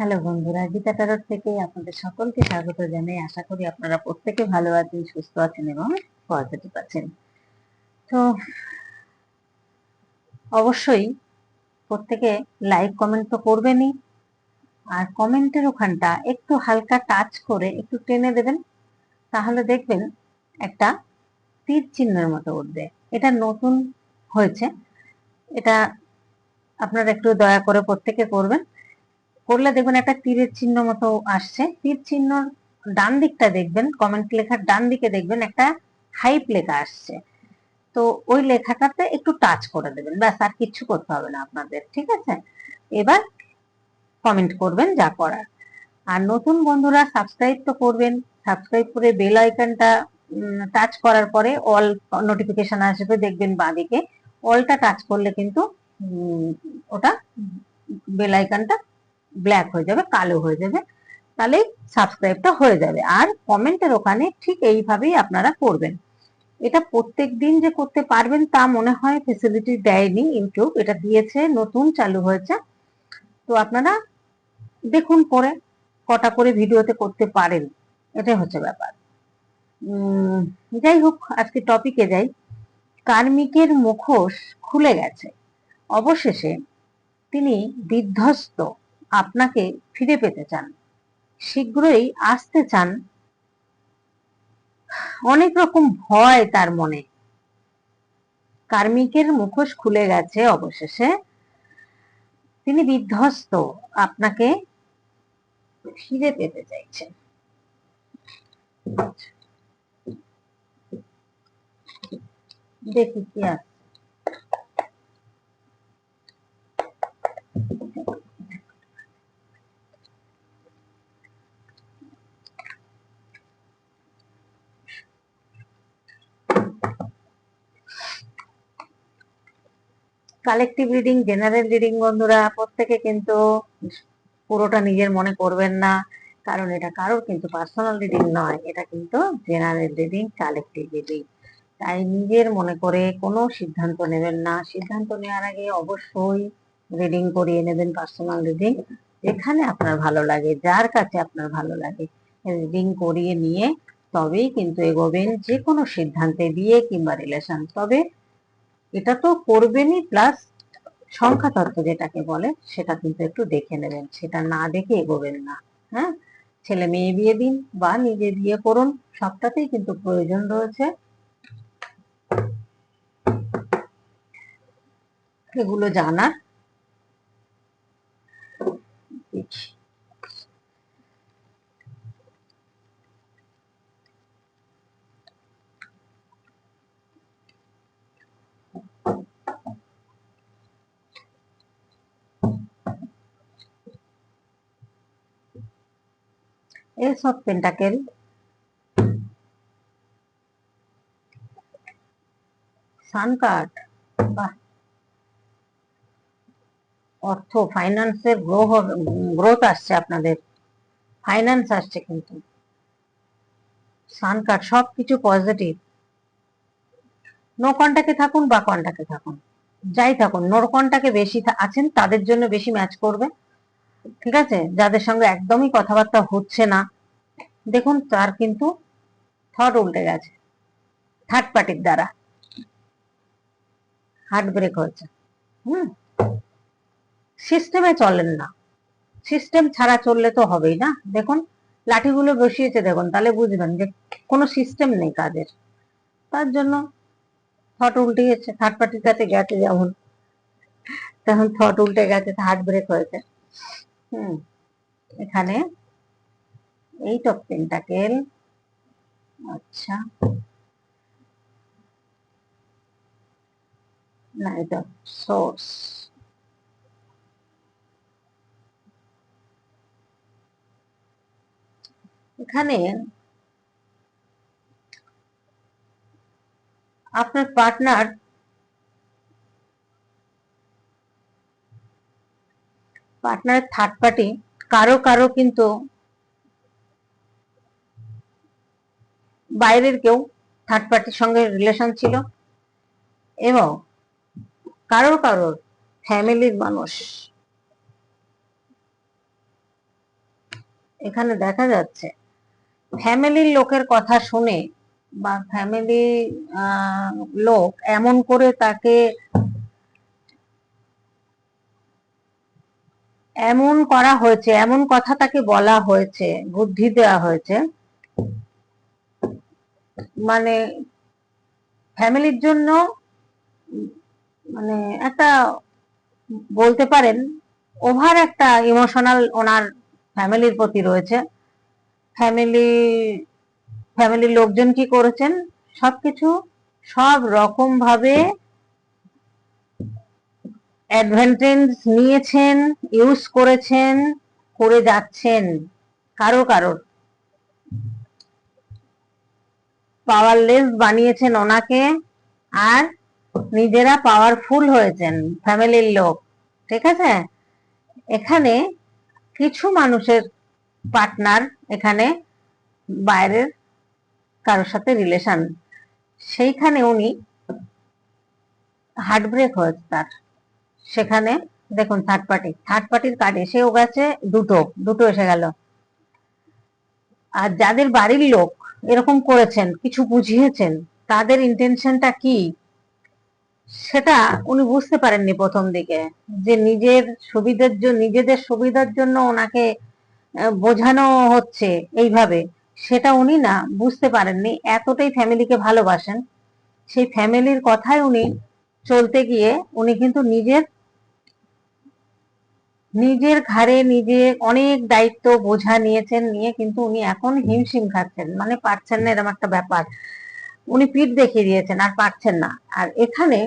Hello বন্ধুরা, গীতা টারট থেকে আপনাদের সকলকে স্বাগত জানাই। আশা করি আপনারা প্রত্যেকে ভালো আছেন, সুস্থ আছেন এবং পজিটিভ আছেন। তো অবশ্যই প্রত্যেকে লাইক কমেন্ট তো করবেনই। আর কমেন্টের ওখানটা একটু হালকা টাচ করে একটু টেনে দেবেন, তাহলে দেখবেন একটা তীর চিহ্নের মতো উঠবে। এটা নতুন হয়েছে। এটা আপনারা একটু দয়া করে প্রত্যেকে করবেন। করলে দেখবেন একটা তীরের চিহ্ন মতো আসছে। তীর চিহ্ন ডান দিকটা দেখবেন কমেন্ট লেখার ডান দিকে দেখবেন একটা হাইপ লেখা আসছে। তো ওই লেখাটাতে একটু টাচ করে দেবেন। ব্যাস, আর কিচ্ছু করতে হবে না আপনাদের, ঠিক আছে? এবার কমেন্ট করবেন যা করার। আর নতুন বন্ধুরা সাবস্ক্রাইব তো করবেন সাবস্ক্রাইব করে বেল আইকনটা টাচ করার পরে অল নোটিফিকেশন আসবে, দেখবেন বাঁদিকে। অলটা টাচ করলে কিন্তু ওটা বেল আইকনটা ব্ল্যাক হয়ে যাবে, কালো হয়ে যাবে, তাহলে সাবস্ক্রাইবটা হয়ে যাবে। আর কমেন্টের ওখানে ঠিক এইভাবেই আপনারা করবেন। এটা প্রত্যেক দিন যে করতে পারবেন তা মনে হয় ফেসিলিটি দেয়নি ইউটিউব এটা দিয়েছে, নতুন, চালু হয়েছে। তো আপনারা দেখুন করে, কটা করে ভিডিওতে করতে পারেন। এটাই হচ্ছে ব্যাপার। যাই হোক, আজকে টপিকে যাই। কার্মিকের মুখোশ খুলে গেছে। অবশেষে তিনি বিধ্বস্ত। আপনাকে ফিরে পেতে চান। শীঘ্রই আসতে চান। অনেক রকম ভয় তার মনে। কার্মিকের মুখোশ খুলে গেছে অবশেষে। তিনি বিধ্বস্ত, আপনাকে ফিরে পেতে চাইছেন দেখি কি আছে। কালেকটিভ রিডিং জেনারেল রিডিং বন্ধুরা, প্রত্যেকে কিন্তু পুরোটা নিজের মনে করবেন না, কারণ এটা কারোর কিন্তু পার্সোনাল রিডিং নয়, এটা কিন্তু জেনারেল রিডিং কালেকটিভ রিডিং তাই নিজের মনে করে কোনো সিদ্ধান্ত নেবেন না। সিদ্ধান্ত নেওয়ার আগে অবশ্যই রিডিং করিয়ে নেবেন পার্সোনাল রিডিং যেখানে আপনার ভালো লাগে, যার কাছে আপনার ভালো লাগে। রিডিং করিয়ে নিয়ে তবেই কিন্তু এগোবেন যে কোনো সিদ্ধান্তে বিয়ে কিংবা রিলেশন তবে এটা তো করবেনই প্লাস সংখ্যা তত্ত্ব যেটাকে বলে, সেটা কিন্তু একটু দেখে নেবেন। সেটা না দেখে এগোবেন না হ্যাঁ? ছেলে মেয়ে বিয়ে দিন বা নিজে বিয়ে করুন, সবটাতেই কিন্তু প্রয়োজন রয়েছে। এগুলো জানার। দেখি। এসব পেন্টাকেল সান কার্ড বাহ অর্থ ফাইন্যান্সের গ্রো গ্রোথ আসছে আপনাদের। ফাইন্যান্স আসছে কিন্তু। সান কার্ড সবকিছু পজিটিভ নো কন্টাক্টে থাকুন বা কন্টাক্টে থাকুন। যাই থাকুন নো কন্টাক্টে বেশি আছেন, তাদের জন্য বেশি ম্যাচ করবে। ঠিক আছে? যাদের সঙ্গে একদমই কথাবার্তা হচ্ছে না, দেখুন তার কিন্তু থট উল্টে গেছে। থার্ড পার্টির দ্বারা। হার্ট ব্রেক হয়েছে। হুম? সিস্টেমে চলেন না। সিস্টেম ছাড়া চললে তো হবেই না। দেখুন, লাঠিগুলো বসিয়েছে দেখুন, তাহলে বুঝবেন যে কোনো সিস্টেম নেই কাজের। তার জন্য থট উল্টে গেছে। থার্ড পার্টির কাছে গেছে যেমন। তখন থট উল্টে গেছে হার্ট ব্রেক হয়েছে। হুম এখানে এইট অফ পেন্টাকেল আচ্ছা। নাইট অফ সোর্স এখানে আপনার পার্টনার পার্টনারের থার্ড পার্টি কারও কারও কিন্তু বাইরের কেউ থার্ড পার্টির সঙ্গে রিলেশন ছিল এবং কারোর কারোর ফ্যামিলির মানুষ। এখানে দেখা যাচ্ছে, ফ্যামিলির লোকের কথা শুনে বা ফ্যামিলি লোক এমন করে তাকে এমন করা হয়েছে, এমন কথা তাকে বলা হয়েছে, বুদ্ধি দেওয়া হয়েছে। মানে ফ্যামিলির জন্য মানে একটা বলতে পারেন, ওভার একটা ইমোশনাল ওনার ফ্যামিলির প্রতি রয়েছে। ফ্যামিলি, ফ্যামিলির লোকজন কি করেছেন? সবকিছু সব রকম ভাবে অ্যাডভান্টেজ নিয়েছেন ইউজ করেছেন, করে যাচ্ছেন, কারও কারোর পাওয়ারলেস বানিয়েছেন ওনাকে, আর নিজেরা পাওয়ারফুল হয়েছেন ফ্যামিলির লোক, ঠিক আছে? এখানে কিছু মানুষের পার্টনার এখানে বাইরের কারোর সাথে রিলেশন সেইখানে উনি হার্ট ব্রেক হয়েছে তার। সেখানে দেখুন থার্ড পার্টি থার্ড পার্টির কার্ড এসেও গেছে দুটো দুটো এসে গেল। আর যাদের বাড়ির লোক এরকম করেছেন, কিছু বুঝিয়েছেন, তাদের ইন্টেনশনটা কি? সেটা উনি বুঝতে পারেননি প্রথম দিকে, যে নিজের সুবিধার জন্য নিজেদের সুবিধার জন্য ওনাকে বোঝানো হচ্ছে এইভাবে। সেটা উনি না বুঝতে পারেননি, এতটাই ফ্যামিলিকে ভালোবাসেন। সেই ফ্যামিলির কথায় উনি চলতে গিয়ে উনি কিন্তু নিজের নিজের ঘাড়ে নিজে অনেক দায়িত্ব বোঝা নিয়েছেন নিয়ে কিন্তু উনি এখন হিমশিম খাচ্ছেন। মানে পারছেন না এরকম একটা ব্যাপার। উনি পিঠ দেখিয়ে দিয়েছেন আর পারছেন না। আর এখানে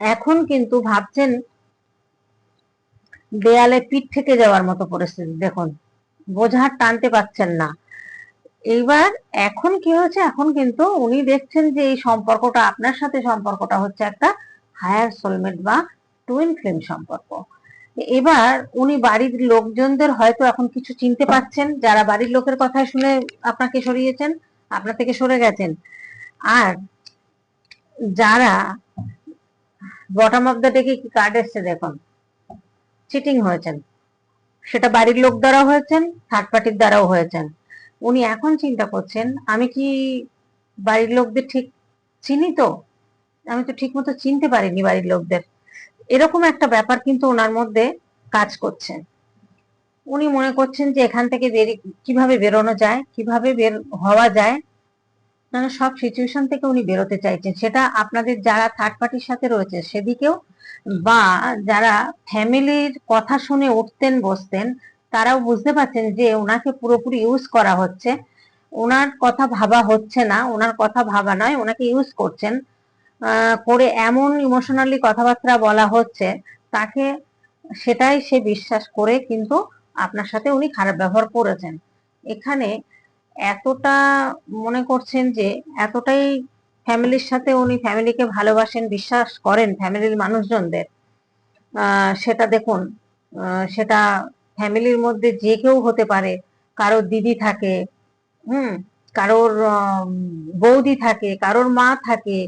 এখন কিন্তু ভাবছেন দেয়ালে পিঠ থেকে যাওয়ার মতো পরিস্থিতি। দেখুন বোঝা টানতে পারছেন না। এইবার এখন কি হয়েছে? এখন কিন্তু উনি দেখছেন যে এই সম্পর্কটা আপনার সাথে সম্পর্কটা হচ্ছে একটা হায়ার সোলমেট বা টুইন ফ্লেম সম্পর্ক। এবার উনি বাড়ির লোকজনদের হয়তো এখন কিছু চিনতে পারছেন, যারা বাড়ির লোকের কথা শুনে আপনাকে সরিয়েছেন, আপনার থেকে সরে গেছেন। আর যারা বটম অফ দ্য ডেকে কি কার্ড এসছে দেখুন চিটিং হয়েছেন। সেটা বাড়ির লোক দ্বারা হয়েছেন থার্ড পার্টির দ্বারাও হয়েছেন। উনি এখন চিন্তা করছেন, আমি কি বাড়ির লোকদের ঠিক চিনি তো? আমি তো ঠিক মতো চিনতে পারিনি বাড়ির লোকদের। এরকম একটা ব্যাপার কিন্তু ওনার মধ্যে কাজ করছে। উনি মনে করছেন যে এখান থেকে বেরি, কীভাবে বেরোনো যায়, কীভাবে বের হওয়া যায় মানে সব সিচুয়েশন থেকে উনি বেরোতে চাইছেন। সেটা আপনাদের যারা থার্ড পার্টির সাথে রয়েছে, সেদিকেও বা যারা ফ্যামিলির কথা শুনে উঠতেন, বসতেন, তারাও বুঝতে পারছেন যে ওনাকে পুরোপুরি ইউজ করা হচ্ছে। ওনার কথা ভাবা হচ্ছে না, ওনার কথা ভাবা নয়, ওনাকে ইউজ করছেন। করে এমন ইমোশনালি কথাবার্তা বলা হচ্ছে, তাকে সেটাই সে বিশ্বাস করে কিন্তু আপনার সাথে উনি খারাপ ব্যবহার করেছেন। এখানে এতটা মনে করছেন যে এতটাই ফ্যামিলির সাথে উনি ফ্যামিলিকে ভালোবাসেন, বিশ্বাস করেন ফ্যামিলির মানুষজনদের সেটা দেখুন সেটা ফ্যামিলির মধ্যে যে কেউ হতে পারে কারোর দিদি থাকে, হুম, কারোর বৌদি থাকে, কারোর মা থাকে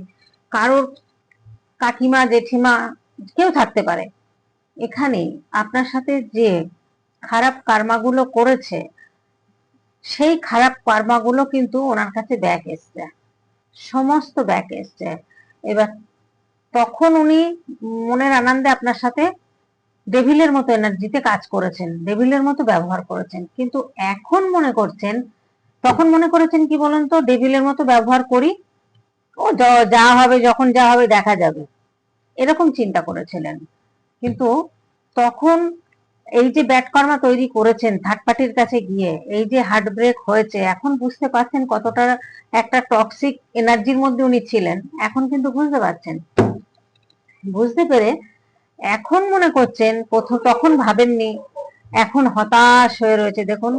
কারোর কাকিমা, জেঠিমা কেউ থাকতে পারে। এখানে আপনার সাথে যে খারাপ কার্মাগুলো করেছে, সেই খারাপ কর্মাগুলো কিন্তু ওনার কাছে ব্যাক এসছে। সমস্ত ব্যাক এসছে। এবার তখন উনি মনের আনন্দে আপনার সাথে ডেভিলের মতো এনার্জিতে কাজ করেছেন ডেভিলের মতো ব্যবহার করেছেন। কিন্তু এখন মনে করছেন, তখন মনে করেছেন কি বলুন তো ডেভিলের মতো ব্যবহার করি ও যা হবে, যখন যা হবে দেখা যাবে। এরকম চিন্তা করেছিলেন। কিন্তু তখন এই যে ব্যাটকর্মা তৈরি করেছেন থার্ড পার্টির কাছে গিয়ে, এই যে হার্ট ব্রেক হয়েছে, এখন বুঝতে পারছেন কতটা একটা টক্সিক এনার্জির মধ্যে উনি ছিলেন। এখন কিন্তু বুঝতে পারছেন। বুঝতে পেরে এখন মনে করছেন, প্রথম তখন ভাবেননি, এখন হতাশ হয়ে রয়েছে। দেখুন,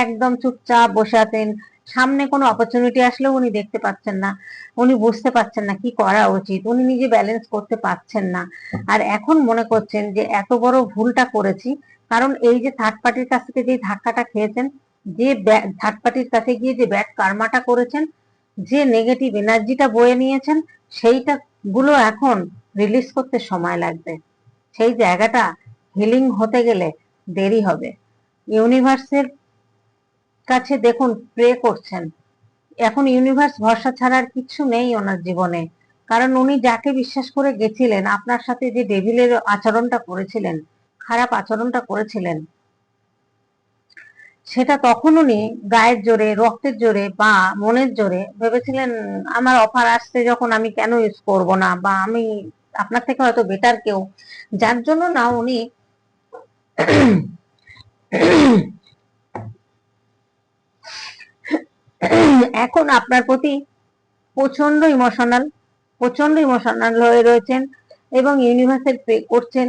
একদম চুপচাপ বসে আছেন সামনে কোনো অপরচুনিটি আসলেও উনি দেখতে পাচ্ছেন না, উনি বুঝতে পারছেন না কি করা উচিত, উনি নিজে ব্যালেন্স করতে পারছেন না। আর এখন মনে করছেন যে এত বড় ভুলটা করেছি, কারণ এই যে থার্ড পার্টির কাছ থেকে যে ধাক্কাটা খেয়েছেন, যে থার্ড পার্টির কাছে গিয়ে যে ব্যাড কার্মাটা করেছেন, যে নেগেটিভ এনার্জিটা বয়ে নিয়েছেন সেইটা গুলো এখন রিলিজ করতে সময় লাগবে। সেই জায়গাটা হিলিং হতে গেলে দেরি হবে। ইউনিভার্সের কাছে দেখুন প্রে করছেন। এখন ইউনিভার্স ভরসা ছাড়ার কিছু নেই ওনার জীবনে। কারণ উনি যাকে বিশ্বাস করে গেছিলেন, আপনার সাথে যে ডেভিলের আচরণটা করেছিলেন, খারাপ আচরণটা করেছিলেন, সেটা তখন উনি গায়ের জোরে, রক্তের জোরে বা মনের জোরে ভেবেছিলেন, আমার অফার আসছে যখন আমি কেন ইউজ করব না? বা আমি, আপনার থেকে হয়তো বেটার কেউ। যার জন্য না উনি এখন আপনার প্রতি প্রচণ্ড ইমোশনাল প্রচণ্ড ইমোশনাল হয়ে রয়েছেন এবং ইউনিভার্সের পে করছেন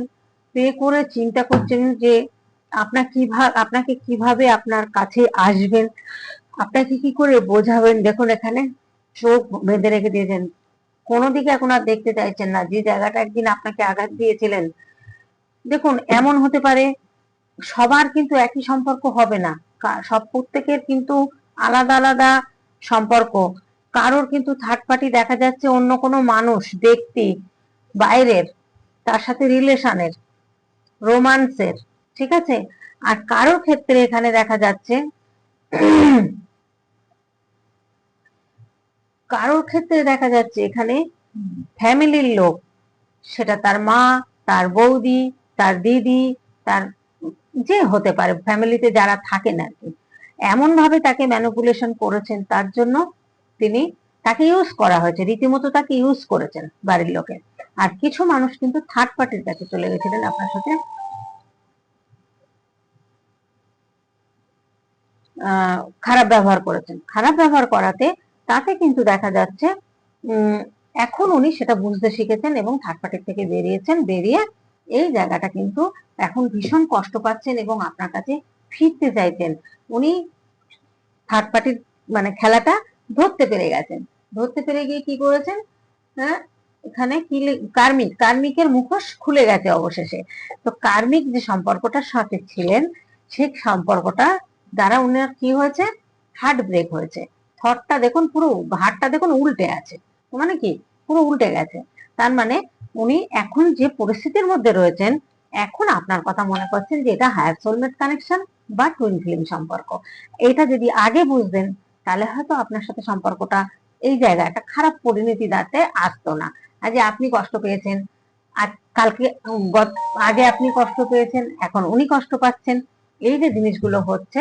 পে করে চিন্তা করছেন যে আপনার কীভাবে আপনাকে কীভাবে আপনার কাছে আসবেন, আপনাকে কি করে বোঝাবেন? দেখুন এখানে চোখ বেঁধে রেখে দিয়েছেন। কোনো দিকে এখন আর দেখতে চাইছেন না। যে জায়গাটা একদিন আপনাকে আঘাত দিয়েছিলেন, দেখুন এমন হতে পারে, সবার কিন্তু একই সম্পর্ক হবে না। সব প্রত্যেকের কিন্তু আলাদা আলাদা সম্পর্ক। কারোর কিন্তু থার্ড পার্টি দেখা যাচ্ছে অন্য কোনো মানুষ, ব্যক্তি, বাইরের, তার সাথে রিলেশনের রোমান্সের ঠিক আছে? আর কারোর ক্ষেত্রে এখানে দেখা যাচ্ছে কারোর ক্ষেত্রে দেখা যাচ্ছে এখানে ফ্যামিলির লোক, সেটা তার মা, তার বৌদি, তার দিদি, তার যে হতে পারে ফ্যামিলিতে যারা থাকেন আর কি। এমন ভাবে তাকে ম্যানিপুলেশন করেছেন, তার জন্য তিনি তাকে ইউজ করা হয়েছে, রীতিমতো তাকে ইউজ করেছেন বাড়ির লোকে। আর কিছু মানুষ কিন্তু থার্ড পার্টির কাছে চলে গেছিলেন আপনার সাথে। খারাপ ব্যবহার করেছেন। খারাপ ব্যবহার করাতে তাতে কিন্তু দেখা যাচ্ছে এখন উনি সেটা বুঝতে শিখেছেন এবং থার্ড পার্টির থেকে বেরিয়েছেন, বেরিয়ে এই জায়গাটা কিন্তু এখন ভীষণ কষ্ট পাচ্ছেন এবং আপনার কাছে ফিরতে চাইছেন। উনি থার্ড পার্টির মানে খেলাটা ধরতে পেরে গেছেন। ধরতে পেরে গিয়ে কি করেছেন? হ্যাঁ এখানে কি কার্মিক, কার্মিকের মুখোশ খুলে গেছে অবশেষে। তো কার্মিক যে সম্পর্কটার সাথে ছিলেন সেই সম্পর্কটা দ্বারা উনার কি হয়েছে? হার্ট ব্রেক হয়েছে। থটটা দেখুন পুরো হাটটা দেখুন উল্টে আছে। মানে কি? পুরো উল্টে গেছে। তার মানে উনি এখন যে পরিস্থিতির মধ্যে রয়েছেন, এখন আপনার কথা মনে করছেন যে এটা হায়ার সোলমেট কানেকশন বা টুইন ফিল্ম সম্পর্ক। এটা যদি আগে বুঝতেন, তাহলে হয়তো আপনার সাথে সম্পর্কটা এই জায়গায় একটা খারাপ পরিণতি দাঁড়াতে আসতো না। আজ আপনি কষ্ট পেয়েছেন কালকে আগে আপনি কষ্ট পেয়েছেন, এখন উনি কষ্ট পাচ্ছেন। এই যে জিনিসগুলো হচ্ছে,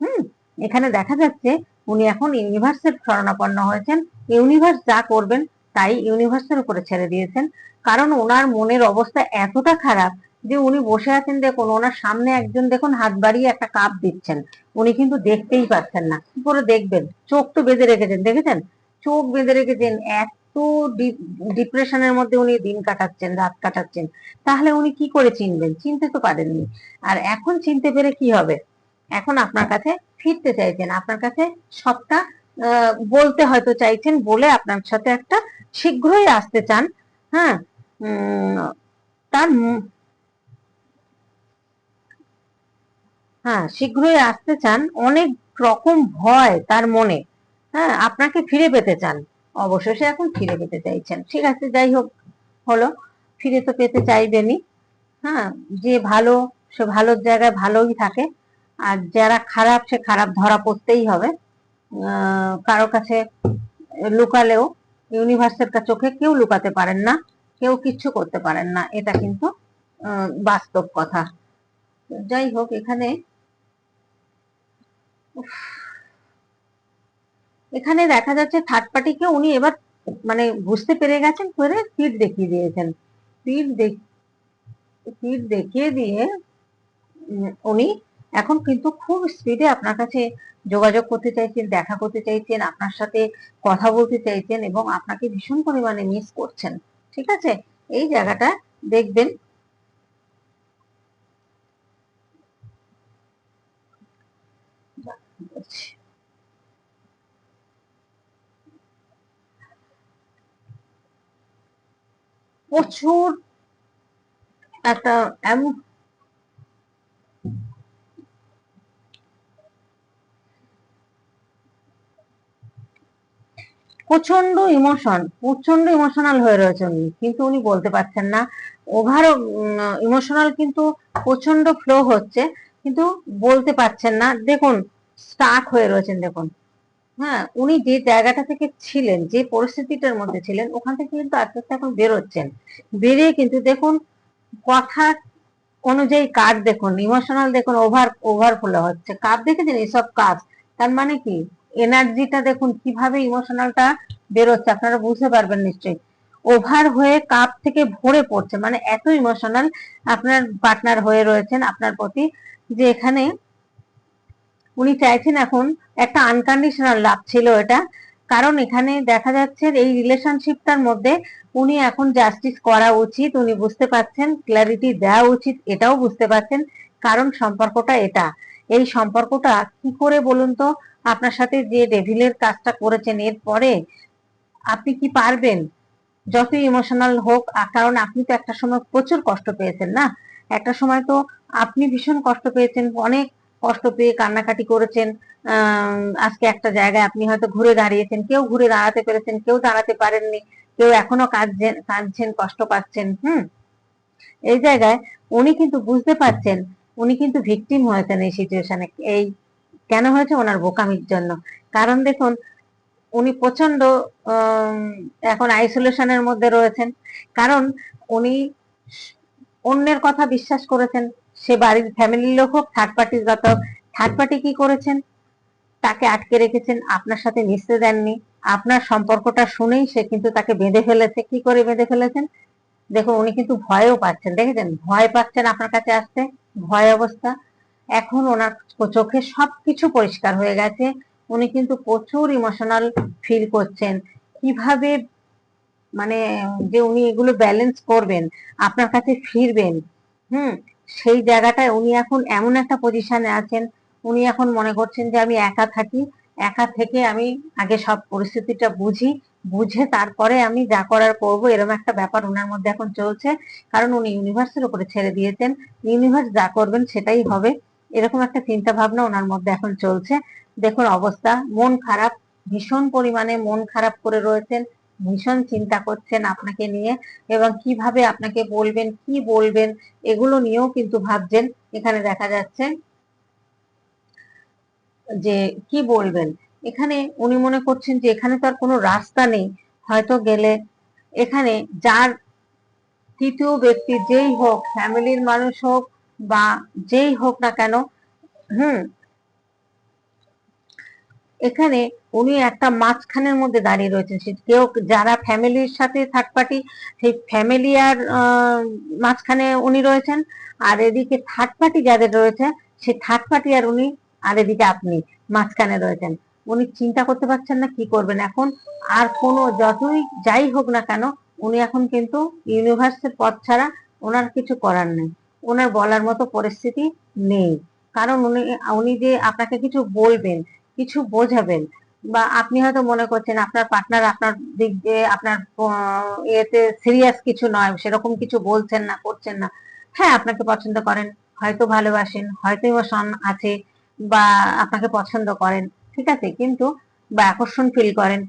হুম, এখানে দেখা যাচ্ছে উনি এখন ইউনিভার্সের শরণাপন্ন হয়েছেন। ইউনিভার্স যা করবেন, তাই ইউনিভার্সের উপরে ছেড়ে দিয়েছেন। কারণ ওনার মনের অবস্থা এতটা খারাপ যে উনি বসে আছেন, দেখুন, ওনার সামনে একজন, দেখুন, হাত বাড়িয়ে একটা কাপ দিচ্ছেন। উনি কিন্তু দেখতেই পাচ্ছেন না। কি করে দেখবেন? চোখ তো বেঁধে রেখেছেন, দেখেছেন? চোখ বেঁধে রেখেছেন, এত ডিপ্রেশনের মধ্যে উনি দিন কাটাচ্ছেন, রাত কাটাচ্ছেন। তাহলে উনি কি করে চিনবেন? চিনতে তো পারেননি। আর এখন চিনতে পেরে কি হবে? এখন আপনার কাছে ফিরতে চাইছেন। আপনার কাছে সবটা বলতে হয়তো চাইছেন বলে আপনার সাথে একটা শীঘ্রই আসতে চান। হ্যাঁ? তার হ্যাঁ শীঘ্রই আসতে চান। অনেক রকম ভয় তার মনে। হ্যাঁ আপনাকে ফিরে পেতে চান। অবশেষে এখন ফিরে পেতে চাইছেন। ঠিক আছে, যাই হোক, হলো। ফিরে তো পেতে চাইবেনই। হ্যাঁ যে ভালো, সে ভালো জায়গায় ভালোই থাকে। আর যারা খারাপ, সে খারাপ ধরা পড়তেই হবে। কারও কাছে লুকালেও ইউনিভার্সের চোখে কেউ লুকাতে পারেন না। কেউ কিচ্ছু করতে পারেন না। এটা কিন্তু বাস্তব কথা। যাই হোক, এখানে এখানে দেখা যাচ্ছে থার্ড পার্টিকে উনি এবার মানে বুঝতে পেরে গেছেন করে পিঠ দেখিয়ে দিয়েছেন। পিঠ দেখ দেখিয়ে দিয়ে উনি এখন কিন্তু খুব স্পিডে আপনার কাছে যোগাযোগ করতে চাইছেন, দেখা করতে চাইছেন, আপনার সাথে কথা বলতে চাইছেন এবং আপনাকে ভীষণ পরিমাণে মিস করছেন। ঠিক আছে? এই জায়গাটা দেখবেন প্রচুর একটা এমন প্রচণ্ড ইমোশন প্রচণ্ড ইমোশনাল হয়ে রয়েছে উনি। কিন্তু উনি বলতে পারছেন না। ওভার ইমোশনাল কিন্তু প্রচণ্ড ফ্লো হচ্ছে। কিন্তু বলতে পারছেন না। দেখুন স্টাক হয়ে রয়েছেন, দেখুন। হ্যাঁ উনি যে জায়গাটা থেকে ছিলেন, যে পরিস্থিতিটার মধ্যে ছিলেন, ওখান থেকে কিন্তু আস্তে আস্তে এখন বেরোচ্ছেন বেরিয়ে কিন্তু দেখুন, কথা অনুযায়ী কাজ দেখুন ইমোশনাল দেখুন ওভার ওভারফ্লো হচ্ছে। কাজ দেখেছেন? এসব কাজ। তার মানে কি? এনার্জিটা দেখুন, কীভাবে ইমোশনালটা বেরোচ্ছে আপনারা বুঝতে পারবেন নিশ্চয়ই। ওভার হয়ে কাপ থেকে ভরে পড়ছে মানে এত ইমোশনাল আপনার পার্টনার হয়ে রয়েছেন, আপনার প্রতি যে এখানে উনি চাইছেন এখন একটা আনকন্ডিশনাল লাভ ছিল এটা। কারণ এখানে দেখা যাচ্ছে এই রিলেশনশিপটার মধ্যে উনি এখন জাস্টিস করা উচিত, উনি বুঝতে পারছেন ক্ল্যারিটি দেওয়া উচিত, এটাও বুঝতে পারছেন কারণ সম্পর্কটা এটা। এই সম্পর্কটা কি করে বলুন তো? আপনার সাথে যে ডেভিলের কাজটা করেছেন এরপরে আপনি কি পারবেন? যত ইমোশনাল হোক কারণ আপনি তো একটা সময় প্রচুর কষ্ট পেয়েছেন না? একটা সময় তো আপনি ভীষণ কষ্ট পেয়েছেন, অনেক কষ্ট পেয়ে কান্নাকাটি করেছেন। আজকে একটা জায়গায় আপনি হয়তো ঘুরে দাঁড়িয়েছেন, কেউ ঘুরে দাঁড়াতে পেরেছেন, কেউ দাঁড়াতে পারেননি, কেউ এখনও কাঁদছেন কাঁদছেন, কষ্ট পাচ্ছেন, হুম? এই জায়গায় উনি কিন্তু বুঝতে পারছেন, উনি কিন্তু ভিকটিম হয়েছেন এই সিচুয়েশনে এই কেন হয়েছে? ওনার বোকামির জন্য। কারণ দেখুন, উনি প্রচণ্ড এখন আইসোলেশনের মধ্যে রয়েছেন। কারণ উনি অন্যের কথা বিশ্বাস করেছেন। সে বাড়ির ফ্যামিলির লোক হোক থার্ড পার্টির কথা থার্ড পার্টি কি করেছেন? তাকে আটকে রেখেছেন, আপনার সাথে মিশতে দেননি। আপনার সম্পর্কটা শুনেই সে কিন্তু তাকে বেঁধে ফেলেছে। কি করে বেঁধে ফেলেছেন? দেখুন, উনি কিন্তু ভয়ও পাচ্ছেন। দেখেছেন? ভয় পাচ্ছেন আপনার কাছে আসতে। ভয় অবস্থা। এখন ওনার চোখে সবকিছু পরিষ্কার হয়ে গেছে। উনি কিন্তু প্রচুর ইমোশনাল ফিল করছেন। কীভাবে মানে যে উনি এগুলো ব্যালেন্স করবেন, আপনার কাছে ফিরবেন, হুম? সেই জায়গাটায় উনি এখন এমন একটা পজিশনে আছেন, উনি এখন মনে করছেন যে আমি একা থাকি, একা থেকে আমি আগে সব পরিস্থিতিটা বুঝি, বুঝে তারপরে আমি যা করার করব এরকম একটা ব্যাপার ওনার মধ্যে এখন চলছে। কারণ উনি ইউনিভার্সের উপরে ছেড়ে দিয়েছেন ইউনিভার্স যা করবেন সেটাই হবে, এরকম একটা চিন্তা ভাবনা ওনার মধ্যে এখন চলছে। দেখুন অবস্থা, মন খারাপ, ভীষণ পরিমাণে মন খারাপ করে রয়েছেন। ভীষণ চিন্তা করছেন আপনাকে নিয়ে এবং কীভাবে আপনাকে বলবেন, কি বলবেন, এগুলো নিয়েও কিন্তু ভাবছেন। এখানে দেখা যাচ্ছে যে কি বলবেন? এখানে উনি মনে করছেন যে এখানে তো আর কোনো রাস্তা নেই। হয়তো গেলে এখানে যার তৃতীয় ব্যক্তি যেই হোক ফ্যামিলির মানুষ হোক বা যেই হোক না কেন, হুম এখানে উনি একটা মাঝখানের মধ্যে দাঁড়িয়ে রয়েছেন। সে কেউ যারা ফ্যামিলির সাথে থার্ড পার্টি সেই ফ্যামিলি আর মাঝখানে উনি রয়েছেন। আর এদিকে থার্ড পার্টি যাদের রয়েছে, সেই থার্ড পার্টি আর উনি আর এদিকে আপনি মাঝখানে রয়েছেন। উনি চিন্তা করতে পারছেন না কি করবেন এখন। আর কোনো যতই যাই হোক না কেন, উনি এখন কিন্তু ইউনিভার্সের পথ ছাড়া ওনার কিছু করার নেই। ওনার বলার মতো পরিস্থিতি নেই। কারণ উনি উনি যে আপনাকে কিছু বলবেন কিছু বোঝাবেন। বা আপনি হয়তো মনে করছেন আপনার পার্টনার আপনার দিক দিয়ে আপনার ইয়েতে সিরিয়াস কিছু নয়, সেরকম কিছু বলছেন না, করছেন না। হ্যাঁ আপনাকে পছন্দ করেন, হয়তো ভালোবাসেন, হয়তো ইমোশন আছে বা আপনাকে পছন্দ করেন, ঠিক আছে? কিন্তু বা আকর্ষণ ফিল করেন,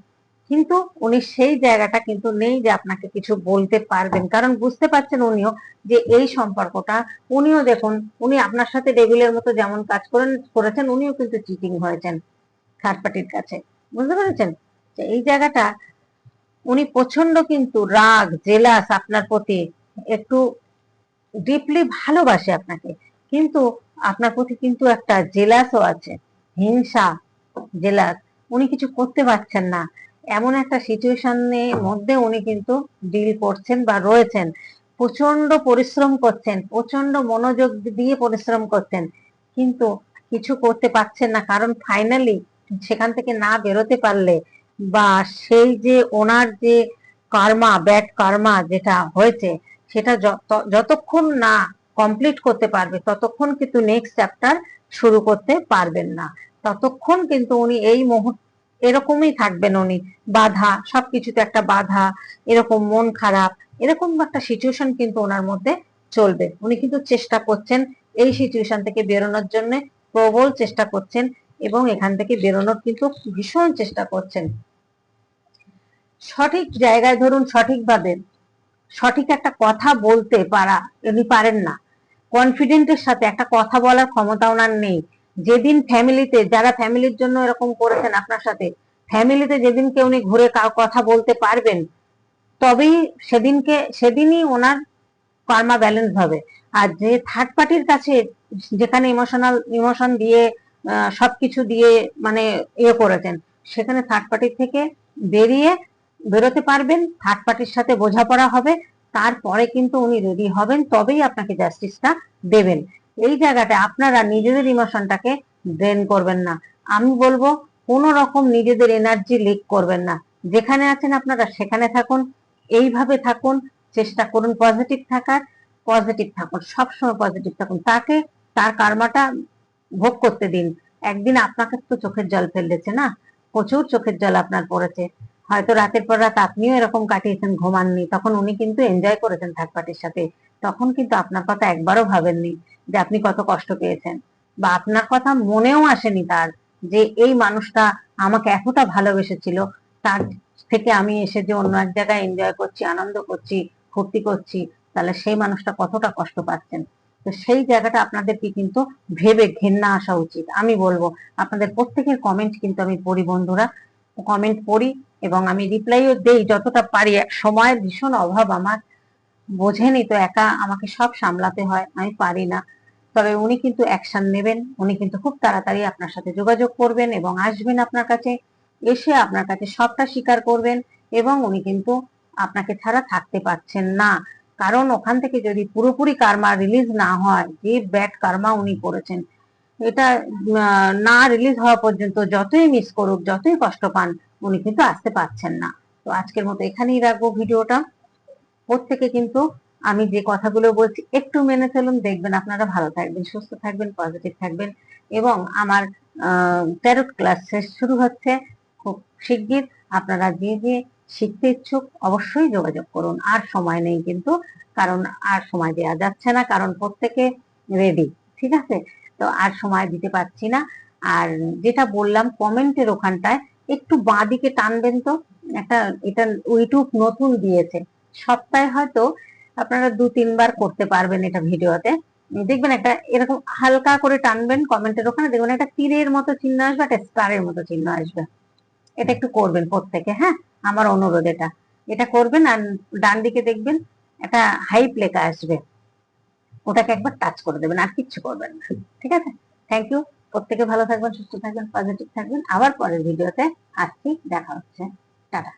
কিন্তু উনি সেই জায়গাটা কিন্তু নেই যে আপনাকে কিছু বলতে পারবেন। কারণ বুঝতে পারছেন উনিও যে এই সম্পর্কটা, উনিও দেখুন, উনি আপনার সাথে ডেভিলের মতো যেমন কাজ করেন, করেছেন, উনিও কিন্তু চিটিং হয়েছেন। থার্ড পার্টির কাছে। বুঝতে পেরেছেন? এই জায়গাটা উনি প্রচণ্ড কিন্তু রাগ, জেলাস আপনার প্রতি, একটু ডিপলি ভালোবাসে আপনাকে। কিন্তু আপনার প্রতি কিন্তু একটা জেলাসও আছে, হিংসা জেলাস। উনি কিছু করতে পারছেন না। এমন একটা সিচুয়েশনের মধ্যে উনি কিন্তু ডিল করছেন বা রয়েছেন। প্রচণ্ড পরিশ্রম করছেন প্রচণ্ড মনোযোগ দিয়ে পরিশ্রম করছেন। কিন্তু কিছু করতে পারছেন না। কারণ ফাইনালি সেখান থেকে না বেরোতে পারলে বা সেই যে ওনার যে কার্মা ব্যাড কার্মা যেটা হয়েছে, সেটা যতক্ষণ না কমপ্লিট করতে পারবে, ততক্ষণ কিন্তু নেক্সট চ্যাপ্টার শুরু করতে পারবেন না। ততক্ষণ কিন্তু উনি এই মুহূর্তে এরকমই থাকবেন উনি। বাধা, সবকিছুতে একটা বাধা, এরকম মন খারাপ, এরকম একটা সিচুয়েশন কিন্তু ওনার মধ্যে চলবে। উনি কিন্তু চেষ্টা করছেন এই সিচুয়েশন থেকে বেরোনোর জন্য প্রবল চেষ্টা করছেন এবং এখান থেকে বেরোনোর কিন্তু ভীষণ চেষ্টা করছেন। সঠিক জায়গায় ধরুন সঠিকভাবে, সঠিক একটা কথা বলতে পারা, উনি পারেন না। কনফিডেন্টের সাথে একটা কথা বলার ক্ষমতা ওনার নেই। যেদিন ফ্যামিলিতে, যারা ফ্যামিলির জন্য এরকম করেছেন আপনার সাথে, ফ্যামিলিতে যেদিনকে উনি ঘুরে কথা বলতে পারবেন, তবেই সেদিনকে, সেদিনই ওনার কার্মা ব্যালেন্স হবে। আর যে থার্ড পার্টির কাছে যেখানে ইমোশনাল ইমোশন দিয়ে সবকিছু দিয়ে মানে ইয়ে করেছেন। সেখানে থার্ড পার্টির থেকে বেরিয়ে বেরোতে পারবেন থার্ড পার্টির সাথে বোঝাপড়া হবে, তারপরে কিন্তু উনি রেডি হবেন, তবেই আপনাকে জাস্টিসটা দেবেন। এই জায়গাটা আপনারা নিজেদের ইমোশনটাকে ড্রেন করবেন না। আমি বলব কোন রকম নিজেদের এনার্জি লিক করবেন না। যেখানে আছেন আপনারা, সেখানে থাকুন, এইভাবে থাকুন, চেষ্টা করুন পজিটিভ থাকার পজিটিভ থাকুন, সবসময় পজিটিভ থাকুন। তাকে, তার কার্মাটা ভোগ করতে দিন। একদিন আপনাকে তো চোখের জল ফেলেছে না? প্রচুর চোখের জল আপনার পড়েছে। হয়তো রাতের পর রাত আপনিও এরকম কাটিয়েছেন, ঘুমাননি। তখন উনি কিন্তু এনজয় করেছেন থার্ড পার্টির সাথে। তখন কিন্তু আপনার কথা একবারও ভাবেননি যে আপনি কত কষ্ট পেয়েছেন। বা আপনার কথা মনেও আসেনি তার যে এই মানুষটা আমাকে এতটা ভালোবেসেছিল। তার থেকে আমি এসে যে অন্য এক জায়গায় এনজয় করছি, আনন্দ করছি, ফুর্তি করছি, তাহলে সেই মানুষটা কতটা কষ্ট পাচ্ছেন? তো সেই জায়গাটা আপনাদেরকে কিন্তু ভেবে ঘেন্না আসা উচিত। আমি বলব, আপনাদের প্রত্যেকের কমেন্ট কিন্তু আমি পড়ি, বন্ধুরা। কমেন্ট পড়ি এবং আমি রিপ্লাইও দেই যতটা পারি। সময়ের ভীষণ অভাব আমার। বোঝেনি তো একা আমাকে সব সামলাতে হয়, আমি পারি না। তবে উনি কিন্তু অ্যাকশন নেবেন, উনি কিন্তু খুব তাড়াতাড়ি আপনার সাথে যোগাযোগ করবেন এবং আসবেন আপনার কাছে, এসে আপনার কাছে সবটা স্বীকার করবেন এবং উনি কিন্তু আপনাকে ছাড়া থাকতে পারছেন না। কারণ ওখান থেকে যদি পুরোপুরি কার্মা রিলিজ না হয়, যে ব্যাড কার্মা উনি করেছেন, এটা না রিলিজ হওয়া পর্যন্ত যতই মিস করুক, যতই কষ্ট পান, উনি কিন্তু আসতে পারছেন না। তো আজকের মতো এখানেই রাখব ভিডিওটা। প্রত্যেকে কিন্তু আমি যে কথাগুলো বলছি, একটু মেনে চলুন, দেখবেন আপনারা ভালো থাকবেন, সুস্থ থাকবেন পজিটিভ থাকবেন এবং আমার ট্যারোট ক্লাস শেষ শুরু হচ্ছে। খুব শিগগির আপনারা যে যে শিখতে ইচ্ছুক অবশ্যই যোগাযোগ করুন। আর সময় নেই কিন্তু, কারণ আর সময় দেওয়া যাচ্ছে না, কারণ প্রত্যেকে রেডি ঠিক আছে? তো আর সময় দিতে পারছি না। আর যেটা বললাম কমেন্টের ওখানটায়, একটু বাঁ দিকে টানবেন তো, একটা, এটা ইউটিউব নতুন দিয়েছে। সপ্তাহে হয়তো আপনারা দু, তিনবার করতে পারবেন এটা ভিডিওতে। দেখবেন একটা এরকম হালকা করে টানবেন কমেন্টের ওখানে, দেখবেন একটা তীরের মতো চিহ্ন আসবে, একটা স্টারের মতো চিহ্ন আসবে। এটা একটু করবেন প্রত্যেকে হ্যাঁ? আমার অনুরোধ এটা। এটা করবেন আর ডান দিকে দেখবেন একটা হাইপ লেখা আসবে। ওটাকে একবার টাচ করে দেবেন, আর কিচ্ছু করবেন না। ঠিক আছে? থ্যাংক ইউ প্রত্যেকে ভালো থাকবেন, সুস্থ থাকবেন পজিটিভ থাকবেন। আবার পরের ভিডিওতে আসছি। দেখা হচ্ছে। টাটা।